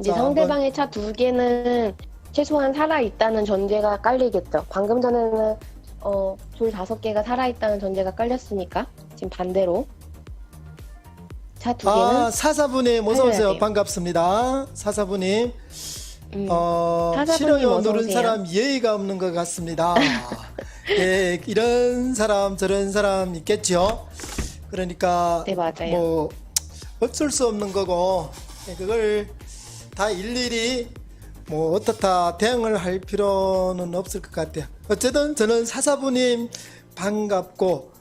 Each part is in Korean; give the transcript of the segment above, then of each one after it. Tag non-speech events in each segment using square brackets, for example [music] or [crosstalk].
이제 자, 상대방의 차 두 개는 최소한 살아 있다는 전제가 깔리겠죠. 방금 전에는 어, 돌 다섯 개가 살아 있다는 전제가 깔렸으니까 지금 반대로 차두 개는 아, 사사부님 어서 살려야 오세요. 돼요. 반갑습니다. 사사부님. 음, 어, 사사부님 싫어요 어서 오세요. 사람 예의가 없는 것 같습니다. [laughs] 예, 이런 사람 저런 사람 있겠죠. 그러니까 네 맞아요. 뭐 어쩔 수 없는 거고 예, 그걸 다 일일이 뭐 어떻다 대응을 할 필요는 없을 것 같아요. 어쨌든 저는 사사부님 반갑고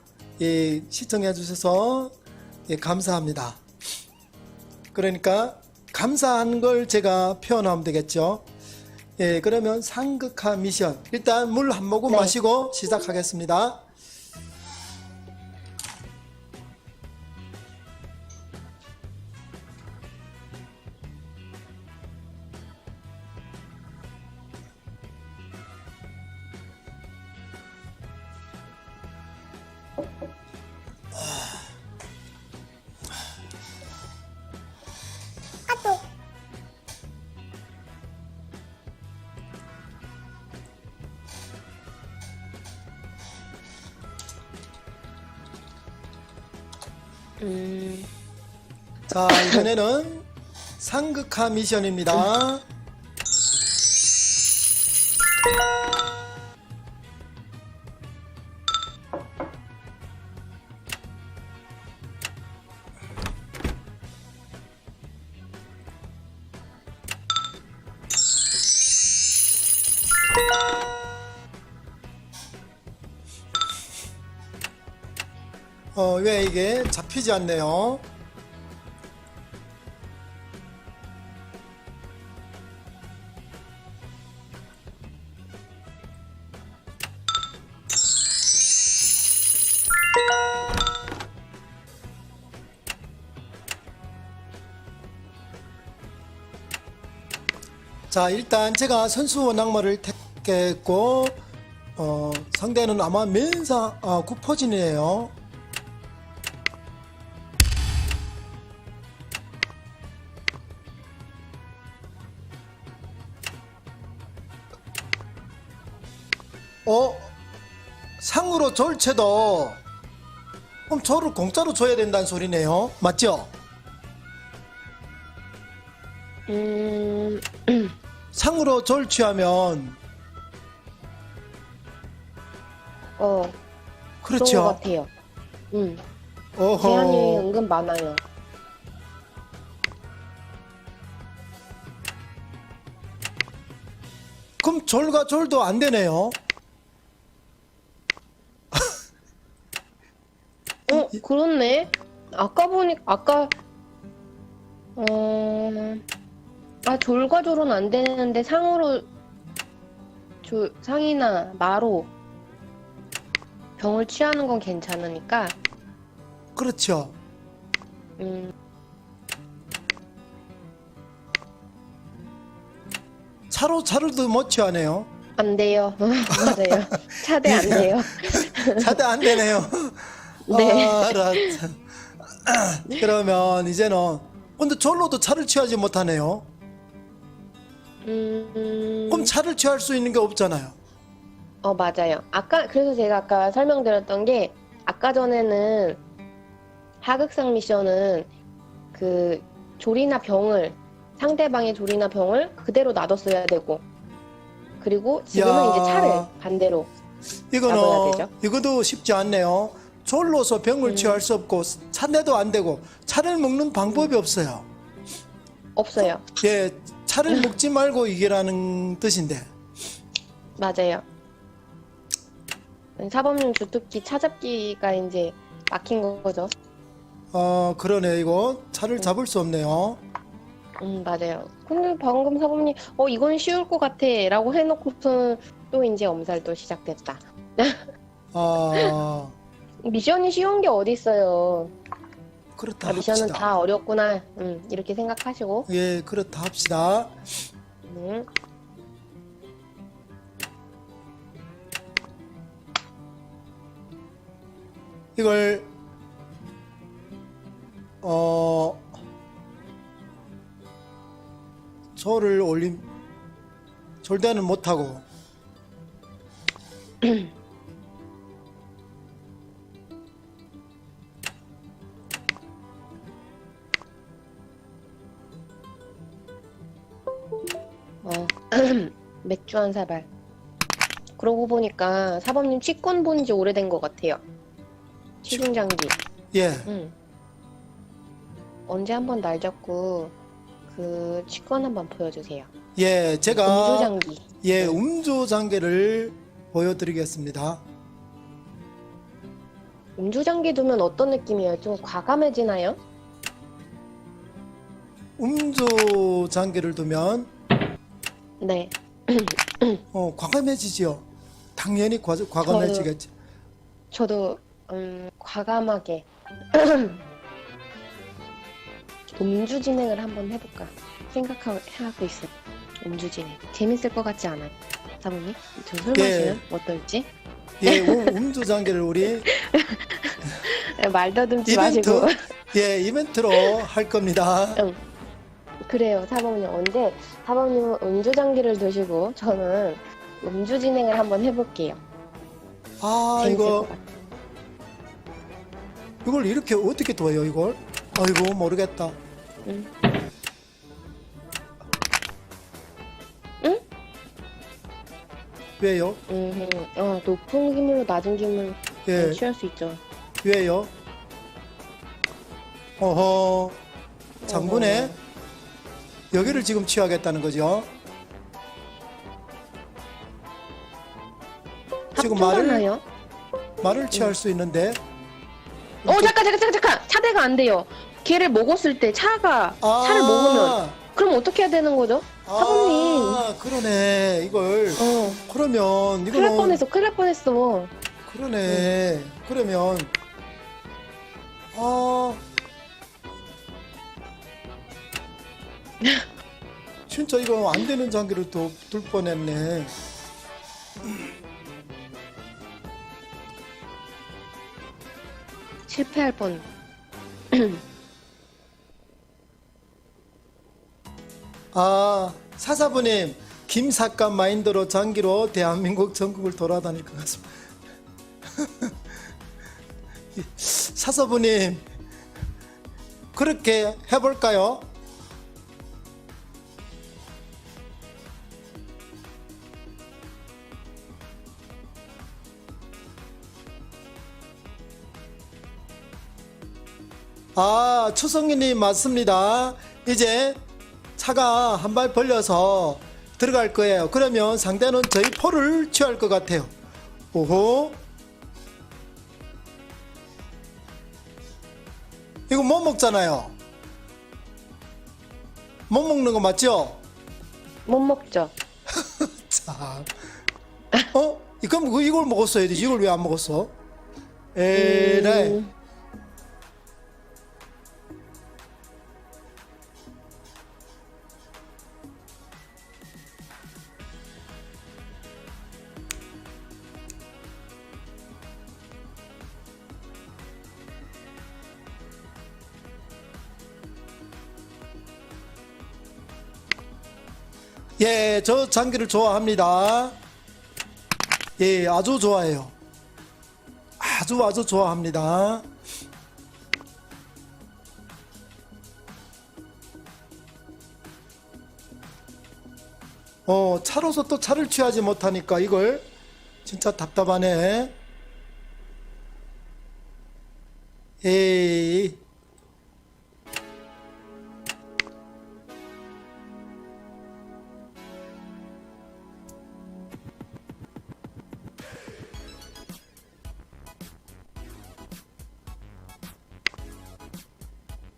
예, 시청해 주셔서 예, 감사합니다. 그러니까 감사한 걸 제가 표현하면 되겠죠. 예, 그러면 상극화 미션 일단 물 한 모금 네. 마시고 시작하겠습니다. 음, 자, 이번에는 상극화 미션입니다. 왜 이게 잡히지 않네요? 자, 일단 제가 선수 원악마를 택했고, 어, 상대는 아마 맨사, 아, 구퍼진이에요. 어, 상으로 절체도, 그럼 저를 공짜로 줘야 된다는 소리네요. 맞죠? 음, [clears throat] 상으로 절취하면, 어, 그런 것 그렇죠. 같아요. 음, 제한이 어허. 은근 많아요. 그럼 졸과 졸도 안 되네요. 어, 그렇네. 아까 보니 아까 어, 아 졸과 졸은 안 되는데 상으로 졸 상이나 마로 병을 취하는 건 괜찮으니까 그렇죠. 음, 차로 차로도 못 취하네요. 안 돼요. [laughs] 맞아요. 차대 안 돼요. [laughs] 차대 안 되네요. [laughs] 네. 아, 알았다. [clears throat] 그러면 이제는 근데 졸로도 차를 취하지 못하네요. 음, 그럼 차를 취할 수 있는 게 없잖아요. 어 맞아요. 아까 그래서 제가 아까 설명드렸던 게 아까 전에는 하극상 미션은 그 조리나 병을 상대방의 조리나 병을 그대로 놔뒀어야 되고 그리고 지금은 야. 이제 차를 반대로 잡아야 이거는 되죠. 이것도 쉽지 않네요. 졸로서 병을 음. 취할 수 없고 차내도 안 되고 차를 먹는 방법이 없어요. 없어요. 예, 차를 먹지 말고 이게라는 뜻인데. 맞아요. 사범용 주특기 차잡기가 이제 막힌 거죠. 어, 그러네 이거 차를 잡을 수 없네요. 음 맞아요. 근데 방금 사범님 어 이건 쉬울 것 같아라고 해놓고서는 또 이제 엄살도 시작됐다. [laughs] 아, 미션이 쉬운 게 어디 있어요? 그렇다 아, 미션은 합시다. 다 어렵구나. 음, 이렇게 생각하시고. 예, 그렇다 합시다. 음. 이걸 어 조를 올림 졸대는 못하고 [clears throat] 어, [clears throat] 맥주 한 사발. 그러고 보니까 사범님 치권 본 지 오래된 것 같아요. 치중장기. 예 응. 언제 한번 날 잡고 그 치권 한번 보여주세요. 예, 제가 음주장기. 예 음주 장계를 보여드리겠습니다. 음주장기 두면 어떤 느낌이에요? 좀 과감해지나요? 음주 장계를 두면 네. [clears throat] 어, 과감해지지요. 당연히 과, 과감해지겠지. 저도 음, 과감하게 [clears throat] 음주 진행을 한번 해볼까 생각하고 있어요. 음주 진행 재밌을 것 같지 않아요? 사모님? 저술 예. 마시면 어떨지? 예, 음- 음주 장계를 우리 [laughs] 말 더듬지 이벤트 마시고 예 이벤트로 할 겁니다. 응. 그래요 사모님 언제 사모님은 음주 장기를 드시고 저는 음주 진행을 한번 해볼게요. 아 재밌을 이거 것 같아요. 이걸 이렇게 어떻게 둬요 이걸? 아이고 모르겠다. 응. 응? 왜요? 음, 어, 높은 기물로 낮은 기물 예 취할 수 있죠. 왜요? 어허 장군에 어허. 여기를 지금 취하겠다는 거죠? 지금 말을 합쳐잖아요. 말을 취할 수 있는데 어 잠깐 잠깐 잠깐 잠깐 차대가 안 돼요. 걔를 먹었을 때 차가 아, 차를 먹으면 그럼 어떻게 해야 되는 거죠? 사부님. 아 그러네 이걸 어 그러면 큰일 날 이거는 뻔했어 큰일 날 뻔했어. 그러네 그러면 아 [laughs] 진짜 이거 안 되는 장기를 또 둘 뻔했네 실패할 뻔. [clears throat] 아 사사부님 김사감 마인드로 장기로 대한민국 전국을 돌아다닐 것 같습니다 [laughs] 사사부님 그렇게 해볼까요? 아, 추성기님 맞습니다. 이제 차가 한 발 벌려서 들어갈 거예요. 그러면 상대는 저희 포를 취할 것 같아요. 오호. 이거 못 먹잖아요. 못 먹는 거 맞죠? 못 먹죠. [laughs] 참. 어? 그럼 그 이걸 먹었어야 되지. 이걸 왜 안 먹었어? 에라이. 음, 예, 저 장기를 좋아합니다. 예, 아주 좋아해요. 아주 아주 좋아합니다. 어, 차로서 또 차를 취하지 못하니까 이걸 진짜 답답하네. 에이.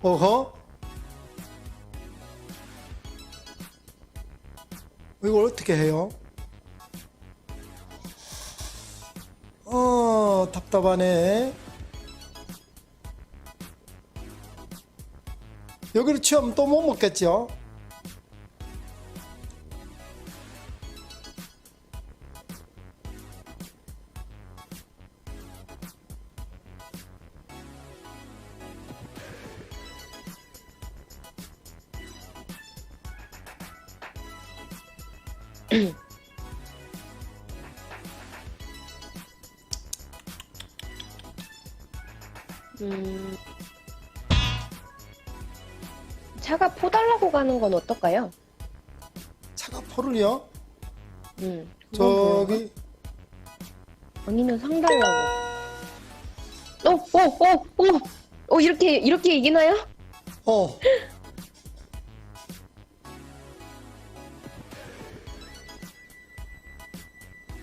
어허? 이걸 어떻게 해요? 어, 답답하네. 여기를 취하면 또 못 먹겠죠? 음, 차가 포달라고 가는 건 어떨까요? 차가 포를요? 음, 그건 그래요. 저기 아니면 상달라고. 어, 어, 어, 어, 어, 이렇게, 이렇게 이기나요? 어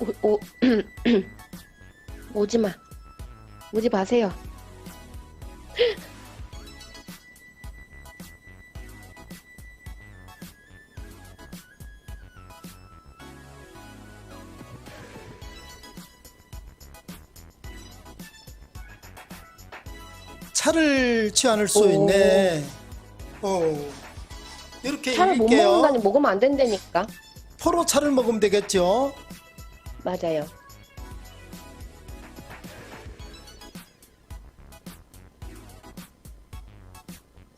오, 오, [clears throat] 오지 마. 오지 마세요. 차를 취하는 수 오. 있네. 어 이렇게 차를 못 이길게요. 먹는다니 먹으면 안 된다니까. 포로 차를 먹으면 되겠죠. 맞아요.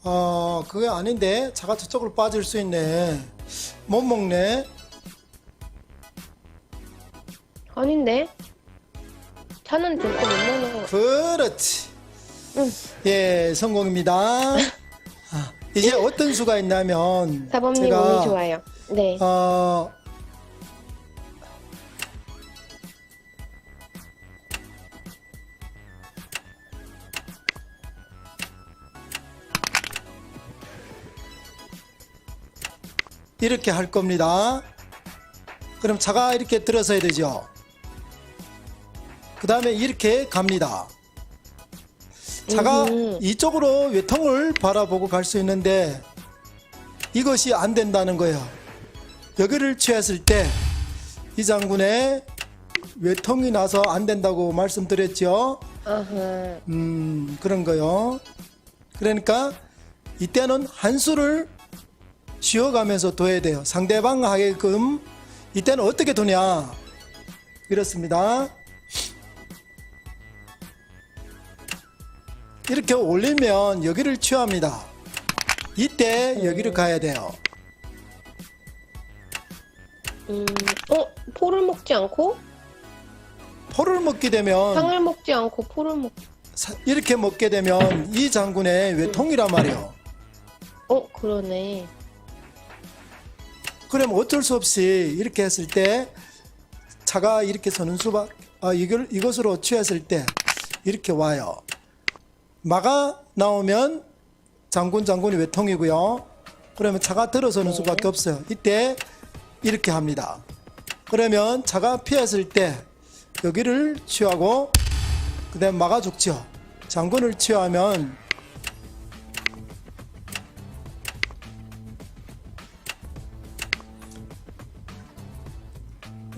어 그게 아닌데 차가 저쪽으로 빠질 수 있네. 못 먹네. 아닌데? 차는 절대 못 먹는 거. 그렇지. 응. 예, 성공입니다. 아, 이제 어떤 수가 있냐면 사범님 제가 몸이 좋아요. 네. 어, 이렇게 할 겁니다. 그럼 차가 이렇게 들어서야 되죠. 그 다음에 이렇게 갑니다. 차가. 이쪽으로 외통을 바라보고 갈 수 있는데 이것이 안 된다는 거예요. 여기를 취했을 때 이 장군의 외통이 나서 안 된다고 말씀드렸죠. 음, 그런 거요. 그러니까 이때는 한 수를 쉬어가면서 둬야 돼요. 상대방 하게끔 이때는 어떻게 두냐. 이렇습니다. 이렇게 올리면 여기를 취합니다. 이때 여기를 가야 돼요. 음, 어, 포를 먹지 않고 포를 먹게 되면 상을 먹지 않고 포를 먹. 사- 이렇게 먹게 되면 이 장군의 외통이란 말이에요. 어, 그러네. 그럼 어쩔 수 없이 이렇게 했을 때 차가 이렇게 서는 수박 아 이걸 이것으로 취했을 때 이렇게 와요. 마가 나오면 장군 장군이 외통이고요. 그러면 차가 들어서는 수밖에 없어요. 이때 이렇게 합니다. 그러면 차가 피했을 때 여기를 취하고 그다음 마가 죽죠. 장군을 취하면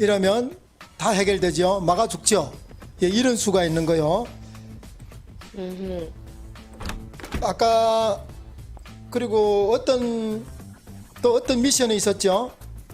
이러면 다 해결되죠. 마가 죽죠. 예, 이런 수가 있는 거요. 음, 아까 그리고 어떤 또 어떤 미션이 있었죠.